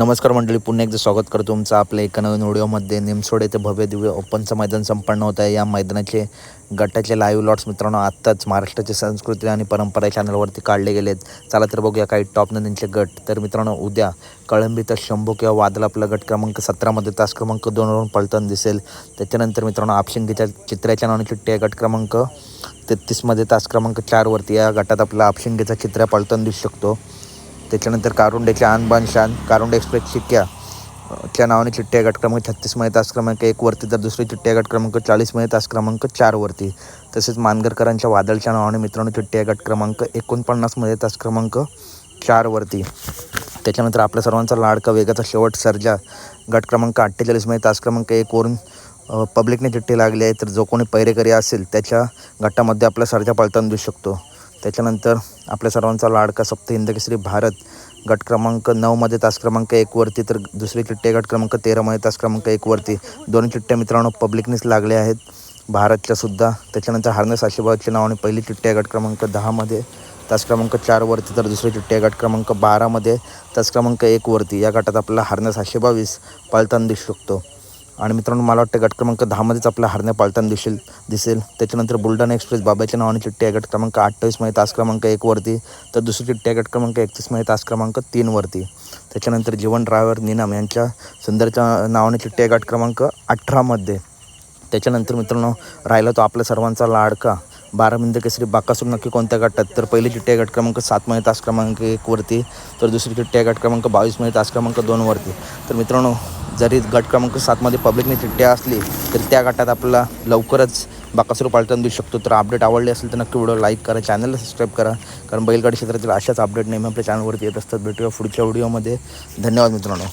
नमस्कार मंडळी पुन्हा एकदा स्वागत करतो तुमचं आपल्या एका नवीन व्हिडिओमध्ये. निमसोड येथे भव्य दिव्य ओपनचं मैदान संपन्न होत आहे. या मैदानाचे गटाचे लाईव्ह लॉट्स मित्रांनो आत्ताच महाराष्ट्राची संस्कृती आणि परंपरा चॅनलवरती काढले गेलेत. चला तर बघूया काही टॉप त्यांचे गट. तर मित्रांनो उद्या कळंबी तर शंभू किंवा वादला आपला गट क्रमांक सतरामध्ये तास क्रमांक दोनवरून पळताना दिसेल. त्याच्यानंतर मित्रांनो आपशिंगीच्या चित्र्याच्या नावाने चिट्टे गट क्रमांक तेहतीसमध्ये तास क्रमांक चारवरती या गटात आपला आपशिंगीचा चित्र पळताना दिसू शकतो. त्याच्यानंतर कारुंडेचे आणबान शान कारुंडे एक्सप्रेस चिक्क्या च्या नावाने चिठ्ठी गट क्रमांक छत्तीसमध्ये तास क्रमांक एकवरती तर दुसरी चिठ्ठी गट क्रमांक चाळीसमध्ये तास क्रमांक चारवरती तसेच मानगरकरांच्या वादळच्या नावाने मित्रांनो चिठ्ठी गट क्रमांक एकोणपन्नासमध्ये तास क्रमांक चारवरती त्याच्यानंतर आपल्या सर्वांचा लाडका वेगाचा शेवट सर्जा गट क्रमांक अठ्ठेचाळीसमध्ये तास क्रमांक एकवरून पब्लिकने चिठ्ठी लागली आहे तर जो कोणी पैरेकरी असेल त्याच्या गटामध्ये आपला सर्जा पळताना दिसू शकतो. त्याच्यानंतर आपल्या सर्वांचा लाडका सप्त हिंदकेसरी भारत गट क्रमांक नऊमध्ये तास क्रमांक एकवरती तर दुसरी चिट्टे गट क्रमांक तेरामध्ये तास क्रमांक एकवरती दोन चिठ्ठ्या मित्रांनो पब्लिकनेच लागले आहेत. भारतच्यासुद्धा त्याच्यानंतर हार्नेस आशीर्वादच्या नावाने पहिली चिट्ट्या गट क्रमांक दहामध्ये तास क्रमांक चारवरती तर दुसरी चिट्ट्या गट क्रमांक बारामध्ये तास क्रमांक एकवरती या गटात आपला हार्नेस आठशे बावीस पाळताना दिसू शकतो. आणि मित्रांनो मला वाटतं गट क्रमांक दहामध्येच आपला हरण्या पाळताना दिसेल दिसेल. त्याच्यानंतर बुलढाणा एक्सप्रेस बाबाच्या नावाने चिठ्ठी आहे. गट क्रमांक अठ्ठावीसमध्ये तास क्रमांक एकवरती तर दुसरी चिठ्ठी आहे गट क्रमांक एकतीसमध्ये तास क्रमांक तीनवरती त्याच्यानंतर जीवन ड्रायव्हर निनाम यांच्या सुंदरच्या नावाने चिठ्ठी आहे गट क्रमांक अठरामध्ये त्याच्यानंतर मित्रांनो राहिला तो आपल्या सर्वांचा लाडका. बारा मिंद केसरी बाकासूर नक्की कोणत्या गटात? तर पहिली चिठ्ठी आहे गट क्रमांक सातमध्ये तास क्रमांक एकवरती तर दुसरी चिठ्ठी आहे गट क्रमांक बावीसमध्ये तास क्रमांक दोनवरती तर मित्रांनो जरी गट क्रमांक सातमध्ये पब्लिकने चिठ्ठ्या असली तर त्या गटात आपल्याला लवकरच बाकासूर पाळताना देऊ शकतो. तर अपडेट आवडली असेल तर नक्की व्हिडिओ लाईक करा चॅनलला सबस्क्राईब करा. कारण बैलगाडी क्षेत्रातील अशाच अपडेट नेहमी आपल्या चॅनलवरती येत असतात. भेटूया पुढच्या व्हिडिओमध्ये धन्यवाद मित्रांनो.